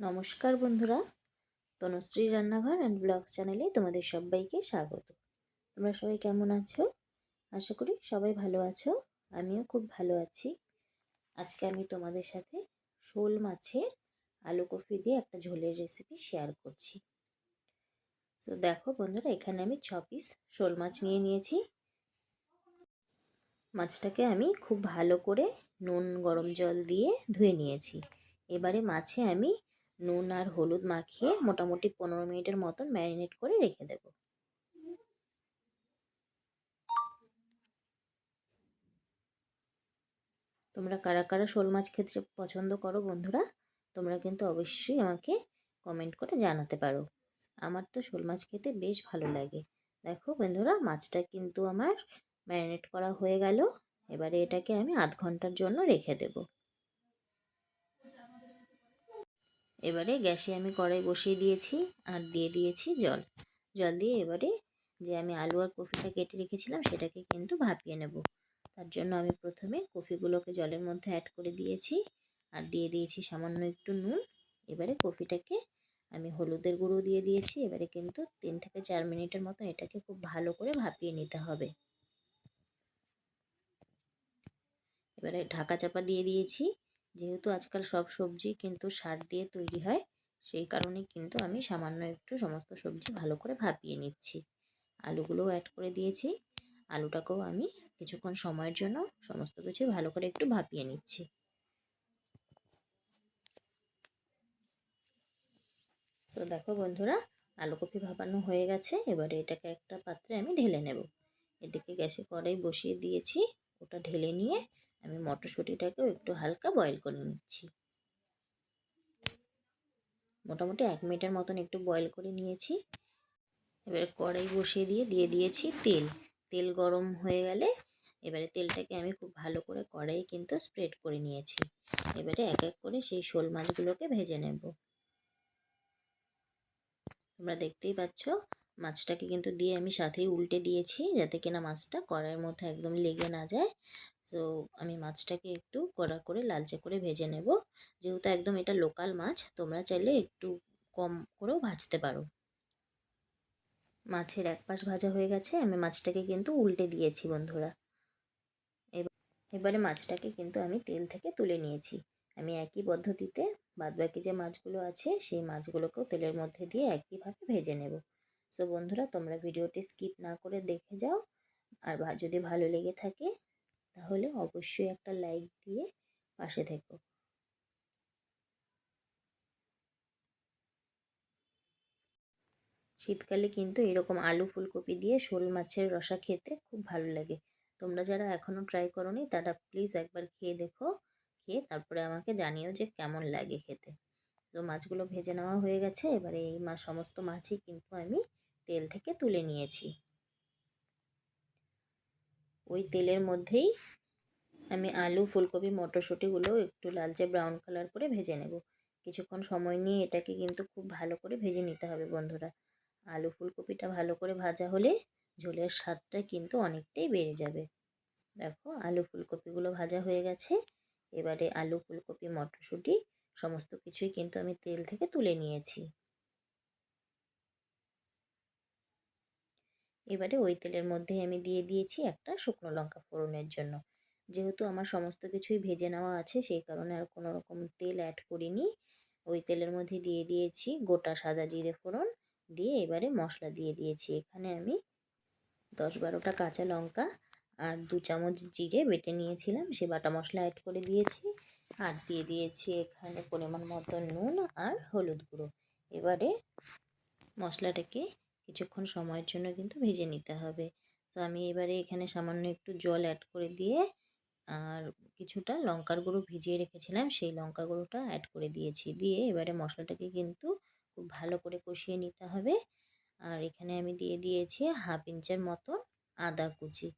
নমস্কার বন্ধুরা, তনুশ্রী রান্নাঘর অ্যান্ড ব্লগ চ্যানেলে তোমাদের সবাইকে স্বাগত। তোমরা সবাই কেমন আছো? আশা করি সবাই ভালো আছো, আমিও খুব ভালো আছি। আজকে আমি তোমাদের সাথে শোল মাছের আলু কফি দিয়ে একটা ঝোলের রেসিপি শেয়ার করছি। তো দেখো বন্ধুরা, এখানে আমি ছ পিস শোল মাছ নিয়ে নিয়েছি। মাছটাকে আমি খুব ভালো করে নুন, গরম জল দিয়ে ধুয়ে নিয়েছি। এবারে মাছে আমি নুন আর হলুদ মাখিয়ে মোটামুটি পনেরো মিনিটের মতন ম্যারিনেট করে রেখে দেব। তোমরা কারা কারা শোল মাছ খেতে পছন্দ করো বন্ধুরা, তোমরা কিন্তু অবশ্যই আমাকে কমেন্ট করে জানাতে পারো। আমার তো শোল মাছ খেতে বেশ ভালো লাগে। দেখো বন্ধুরা, মাছটা কিন্তু আমার ম্যারিনেট করা হয়ে গেল। এবারে এটাকে আমি আধ ঘণ্টার জন্য রেখে দেবো। এবারে গ্যাসে আমি কড়াই বসিয়ে দিয়েছি আর দিয়ে দিয়েছি জল। জল দিয়ে এবারে যে আমি আলু আর কফিটা কেটে রেখেছিলাম সেটাকে কিন্তু ভাপিয়ে নেব। তার জন্য আমি প্রথমে কফিগুলোকে জলের মধ্যে অ্যাড করে দিয়েছি আর দিয়ে দিয়েছি সামান্য একটু নুন। এবারে কফিটাকে আমি হলুদের গুঁড়ো দিয়ে দিয়েছি। এবারে কিন্তু তিন থেকে চার মিনিটের মতো এটাকে খুব ভালো করে ভাপিয়ে নিতে হবে। এবারে ঢাকা চাপা দিয়ে দিয়েছি। যেহেতু আজকাল সব সবজি কিন্তু সার দিয়ে তৈরি হয়, সেই কারণে কিন্তু আমি সামান্য একটু সমস্ত সবজি ভালো করে ভাপিয়ে নিচ্ছি। আলুগুলোও অ্যাড করে দিয়েছি। আলুটাকেও আমি কিছুক্ষণ সময়ের জন্য সমস্ত কিছু ভালো করে একটু ভাপিয়ে নিচ্ছি। তো দেখো বন্ধুরা আলু কপি ভাপানো হয়ে গেছে। এবারে এটাকে একটা পাত্রে আমি ঢেলে নেব। এদিকে গ্যাসে কড়াই বসিয়ে দিয়েছি। ওটা ঢেলে নিয়ে আমি মটরশুঁটিটাকেও একটু হালকা বয়েল করে নিচ্ছি। মোটামুটি এক মিনিটের মতন একটু বয়েল করে নিয়েছি। এবারে কড়াই বসিয়ে দিয়ে দিয়ে দিয়েছি তেল। তেল গরম হয়ে গেলে এবারে তেলটাকে আমি খুব ভালো করে কড়াই কিন্তু স্প্রেড করে নিয়েছি। এবারে এক এক করে সেই শোল মাছগুলোকে ভেজে নেব। তোমরা দেখতেই পাচ্ছ, মাছটাকে কিন্তু দিয়ে আমি সাথেই উল্টে দিয়েছি যাতে কিনা মাছটা কড়াইয়ের মধ্যে একদম লেগে না যায়। তো আমি মাছটাকে একটু কড়া করে লালচে করে ভেজে নেব। যেহেতু একদম এটা লোকাল মাছ, তোমরা চাইলে একটু কম করেও ভাজতে পারো। মাছের এক পাশ ভাজা হয়ে গেছে, আমি মাছটাকে কিন্তু উল্টে দিয়েছি বন্ধুরা। এবারে মাছটাকে কিন্তু আমি তেল থেকে তুলে নিয়েছি। আমি একই পদ্ধতিতে বাদবাকি যে মাছগুলো আছে, সেই মাছগুলোকেও তেলের মধ্যে দিয়ে একইভাবে ভেজে নেব। সো বন্ধুরা, তোমরা ভিডিওটি স্কিপ না করে দেখে যাও। আর যদি ভালো লেগে থাকে তাহলে অবশ্যই একটা লাইক দিয়ে পাশে থেকো। শীতকালে কিন্তু এরকম আলু ফুলকপি দিয়ে শোল মাছের রসা খেতে খুব ভালো লাগে। তোমরা যারা এখনও ট্রাই করনি, তারা প্লিজ একবার খেয়ে দেখো, খেয়ে তারপরে আমাকে জানিও যে কেমন লাগে খেতে। তো মাছগুলো ভেজে নেওয়া হয়ে গেছে, এবারে এই মাছ সমস্ত মাছই কিন্তু আমি তেল থেকে তুলে নিয়েছি। ওই তেলের মধ্যেই আমি আলু, ফুলকপি, মটরশুঁটিগুলো একটু লালচে ব্রাউন কালার করে ভেজে নেব। কিছুক্ষণ সময় নিয়ে এটাকে কিন্তু খুব ভালো করে ভেজে নিতে হবে বন্ধুরা। আলু, ফুলকপিটা ভালো করে ভাজা হলে ঝোলের স্বাদটা কিন্তু অনেকটাই বেড়ে যাবে। দেখো, আলু, ফুলকপিগুলো ভাজা হয়ে গেছে। এবারে আলু, ফুলকপি, মটরশুঁটি সমস্ত কিছুই কিন্তু আমি তেল থেকে তুলে নিয়েছি। এবারে ওই তেলের মধ্যে আমি দিয়ে দিয়েছি একটা শুকনো লঙ্কা ফোড়নের জন্য। যেহেতু আমার সমস্ত কিছুই ভেজে নেওয়া আছে, সেই কারণে আর কোনো রকম তেল অ্যাড করিনি। ওই তেলের মধ্যে দিয়ে দিয়েছি গোটা সাদা জিরে ফোড়ন, দিয়ে এবারে মশলা দিয়ে দিয়েছি। এখানে আমি দশ বারোটা কাঁচা লঙ্কা আর দু চামচ জিরে বেটে নিয়েছিলাম, সে বাটা মশলা অ্যাড করে দিয়েছি। আর দিয়ে দিয়েছি এখানে পরিমাণ মতো নুন আর হলুদ গুঁড়ো। এবারে মশলাটাকে কিছুক্ষণ সময়ের জন্য কিন্তু ভেজে নিতে হবে। তো আমি এবারে এখানে সামান্য একটু জল অ্যাড করে দিয়ে আর কিছুটা লঙ্কার গুঁড়ো ভিজিয়ে রেখেছিলাম, সেই লঙ্কা গুঁড়োটা অ্যাড করে দিয়েছি। দিয়ে এবারে মশলাটাকে কিন্তু খুব ভালো করে কষিয়ে নিতে হবে। আর এখানে আমি দিয়ে দিয়েছি হাফ ইঞ্চের মতো আদা কুচি।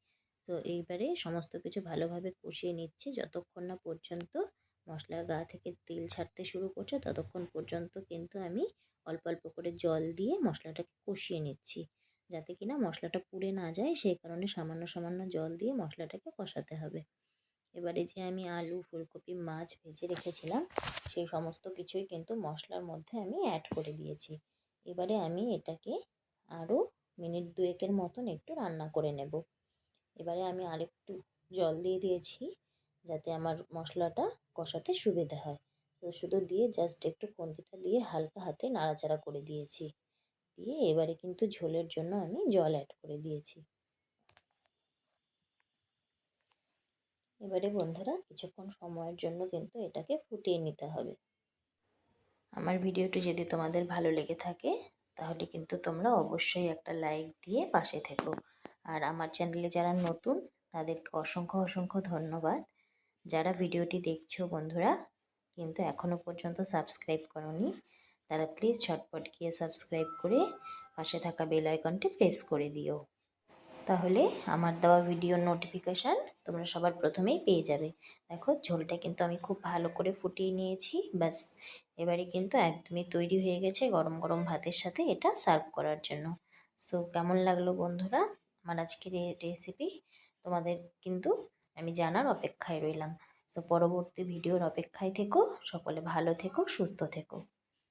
তো এইবারে সমস্ত কিছু ভালোভাবে কষিয়ে নিচ্ছি। যতক্ষণ না পর্যন্ত মশলার গা থেকে তেল ছাড়তে শুরু করছে, ততক্ষণ পর্যন্ত কিন্তু আমি অল্প অল্প করে জল দিয়ে মশলাটাকে কষিয়ে নিচ্ছি। যাতে কিনা মশলাটা পুড়ে না যায়, সেই কারণে সামান্য সামান্য জল দিয়ে মশলাটাকে কষাতে হবে। এবারে যে আমি আলু, ফুলকপি, মাছ ভেজে রেখেছিলাম সেই সমস্ত কিছুই কিন্তু মশলার মধ্যে আমি অ্যাড করে দিয়েছি। এবারে আমি এটাকে আরও মিনিট দুয়েকের মতন একটু রান্না করে নেব। এবারে আমি আরেকটু জল দিয়ে দিয়েছি, যাতে আমার মশলাটা কষাতে সুবিধা হয়। তো শুধু দিয়ে জাস্ট একটু খুন্তিটা দিয়ে হালকা হাতে নাড়াচাড়া করে দিয়েছি। দিয়ে এবারে কিন্তু ঝোলের জন্য আমি জল অ্যাড করে দিয়েছি। এবারে বন্ধুরা কিছুক্ষণ সময়ের জন্য কিন্তু এটাকে ফুটিয়ে নিতে হবে। আমার ভিডিওটি যদি তোমাদের ভালো লেগে থাকে, তাহলে কিন্তু তোমরা অবশ্যই একটা লাইক দিয়ে পাশে থেকো। আর আমার চ্যানেলে যারা নতুন, তাদেরকে অসংখ্য অসংখ্য ধন্যবাদ। যারা ভিডিওটি দেখছ বন্ধুরা কিন্তু এখনও পর্যন্ত সাবস্ক্রাইব করনি তারা প্লিজ ঝটপট গিয়ে সাবস্ক্রাইব করে পাশে থাকা বেল আইকনটি প্রেস করে দিও। তাহলে আমার দেওয়া ভিডিওর নোটিফিকেশান তোমরা সবার প্রথমেই পেয়ে যাবে। দেখো, ঝোলটা কিন্তু আমি খুব ভালো করে ফুটিয়ে নিয়েছি, ব্যাস। এবারে কিন্তু একদমই তৈরি হয়ে গেছে গরম গরম ভাতের সাথে এটা সার্ভ করার জন্য। সো কেমন লাগল বন্ধুরা? আমার আজকের রেসিপি তোমাদের কিন্তু আমি জানার অপেক্ষায় রইলাম। সো পরবর্তী ভিডিওর অপেক্ষায় থেকো সকলে ভালো থেকো সুস্থ থেকো।